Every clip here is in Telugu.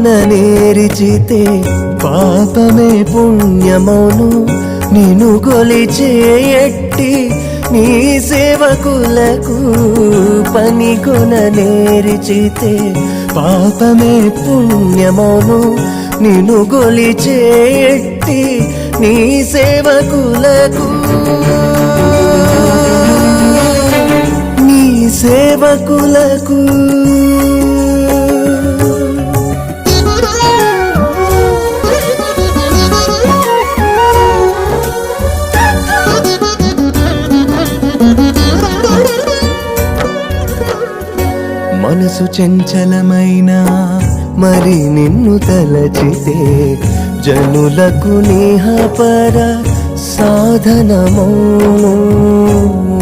పనిగొన నేరిచితే పాపమే పుణ్యమౌను నిను గొలిచే ఎట్టి నీ సేవకులకు పని కొన నేరిచితే పాపమే పుణ్యమౌను నిను గొలిచే ఎట్టి నీ సేవకులకు నీ సేవకులకు మనసు చంచలమైన మరి నిన్ను తలచితే జనులకు నేహపర సాధనమౌను.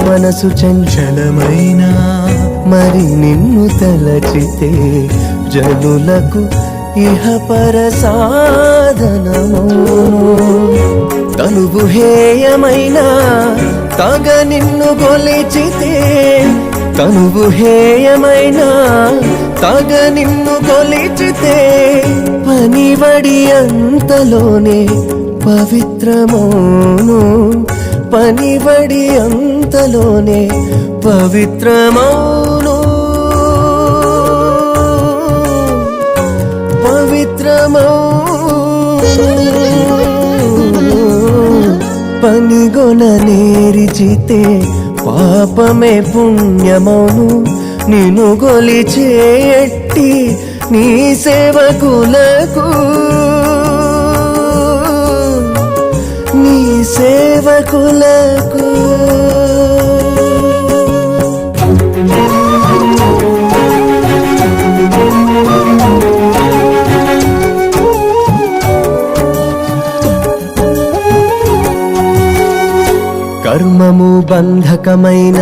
మనసు చంచలమైన మరి నిన్ను తలచితే జనులకు ఇహపర సాధనమౌను. తనువు హేయమైన తగ నిన్ను గొలిచితే తనువు హేయమైనా తగ నిన్ను కొలిచితే పనివడి అంతలోనే పవిత్రమౌను. పనివడి అంతలోనే పవిత్రమౌను. పవిత్రమౌను. పనిగొన నేరిచితే పాపమే పుణ్యమౌను. నిను గొలిచే ఎట్టి నీ సేవకులకు. నీ సేవకులకు. బంధకమైన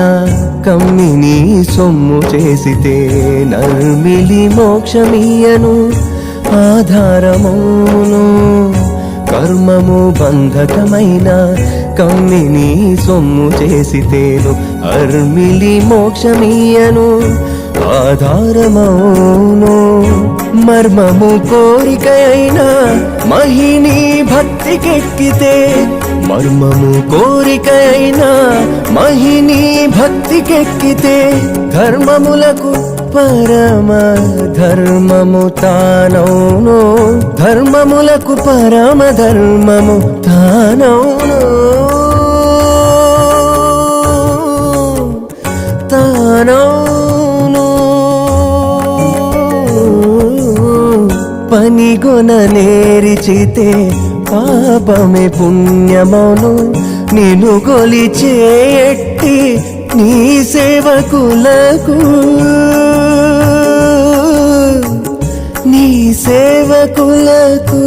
కమ్మిని సొమ్ము చేసితే నర్మిలి మోక్షమీయను. ఆధారమును కర్మము బంధకమైన కమ్మిని సొమ్ము చేసితేను అర్మిలి మోక్షమీయను. ఆధారమౌను మర్మము కోరిక అయినా మహిని భక్తికెక్కితే మర్మము కోరిక అయినా మహిని భక్తికెక్కితే ధర్మములకు పరమ ధర్మము తానౌను ధర్మములకు పరమ ధర్మము తానౌను తానౌను పనిగొన నేరిచితే పాపమే పుణ్యమౌను. నిను గొలిచేయట్టి నీ సేవకులకు. నీ సేవకులకు.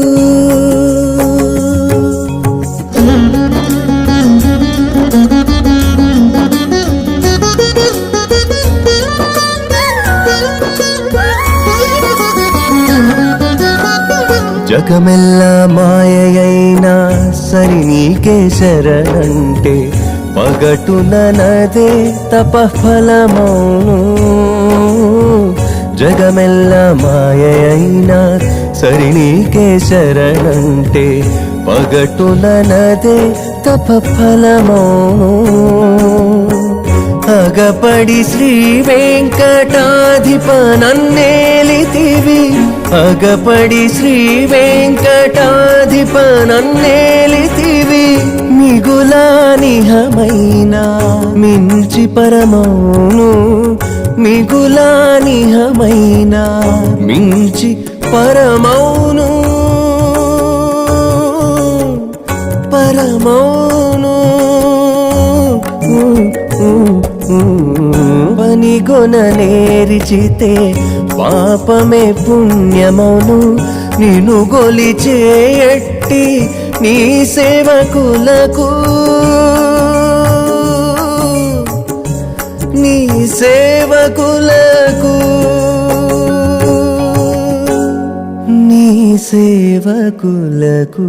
జగమెల్లా మాయైనా సరి నీకే శరణంటే పగటున నదే తపఫలమౌను. జగమెల్లా మాయైనా సరి నీకే శరణంటే పగటున నదే తపఫలమౌను. అగపడి శ్రీ వెంకటాధిప నన్నేలితివి అగపడి శ్రీ వెంకటాధిప నన్నేలితివి మిగులానిహమైన మించి పరమౌను మిగులానిహమైన మించి పరమౌను పరమౌను నేరిచితే పాపమే పుణ్యమౌను. నిను గొలిచే ఎట్టి నీ సేవకులకు. నీ సేవకులకు. నీ సేవకులకు.